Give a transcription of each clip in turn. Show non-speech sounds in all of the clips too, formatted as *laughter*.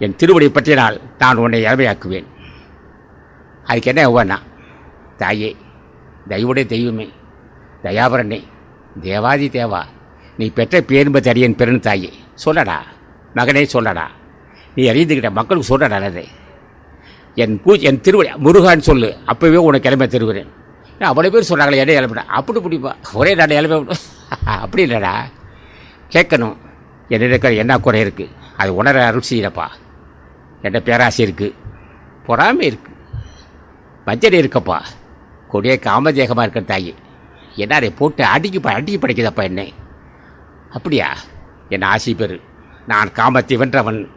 என் திருவடி பற்றினால் நான் உன்னை இறமையாக்குவேன் அதுக்கு என்ன ஒவ்வொன்றா தாயே தெய்வுடைய தெய்வமே தயாபரனே தேவாதி தேவா நீ பெற்ற பேரும்ப தரியன் பெருன்னு தாயே. சொல்லடா மகனே சொல்லடா நீ அறிந்துக்கிட்ட மக்களுக்கு சொல்லடா நல்லது. என் பூ என் திருவடி முருகான்னு சொல்லு அப்போவே உனக்கு கிளம்ப தருகிறேன். ஏன் அவ்வளோ பேர் சொல்கிறாங்களே என்ன இளம்பிட அப்படி பிடிப்பா? ஒரே நாடு இளம்ப *laughs* அப்படி இல்லைடா. கேட்கணும். என்ன இருக்கிற என்ன குறை இருக்குது அது உணர அருள் செய்யலப்பா. என்கிட்ட பேராசை இருக்குது பொறாமை இருக்குது வஞ்சனை இருக்கப்பா. கொடிய காமதேகமாக இருக்கிற தாயி. என்னாரை போட்டு அடிக்கி ப- அடிக்கி படைக்குதப்பா என்ன. அப்படியா? என் ஆசை பெரு. நான் காமத்தை வென்றவன்.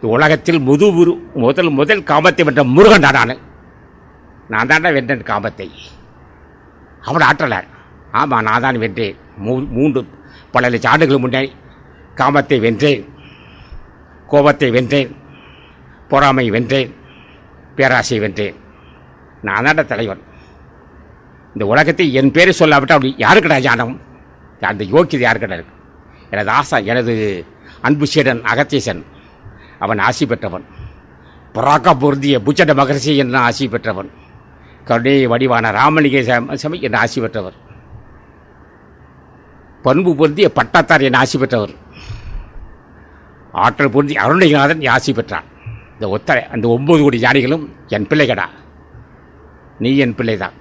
உலகத்தில் முது முரு முதல் முதல் காமத்தை வென்ற முருகன் தான் நான். நான் தாண்டா வென்றேன் காமத்தை. அவன் ஆற்றலார் ஆமாம் நான் தான் வென்றேன். மூ மூன்று பல லட்சம் ஆண்டுகள் முன்னே காமத்தை வென்றேன். கோபத்தை வென்றேன். பொறாமை வென்றேன் பேராசை வென்றேன். நான் தான் தலைவன். இந்த உலகத்தை என் பேரை சொல்லாவிட்டால் அப்படி யாருக்கடா ஜானம் அந்த யோக்கியது யாருக்கடா இருக்கு? எனது ஆசா எனது அன்பு சீடன் அகத்தீசன். அவன் ஆசி பெற்றவன். பராக்கா பொருந்திய புச்சட மகரிஷி என்ற ஆசி பெற்றவன். கருணை வடிவான ராமலிங்க சம- சமை என்ற ஆசி பெற்றவர். பண்பு பொருந்திய பட்டாத்தார் என ஆசி பெற்றவர். ஆற்றல் பொருந்தி அருணைநாதன் ஆசி பெற்றான் இந்த ஒத்தரை அந்த ஒம்பது கோடி ஞானிகளும் என் பிள்ளைகடா. நீ என் பிள்ளைதான்.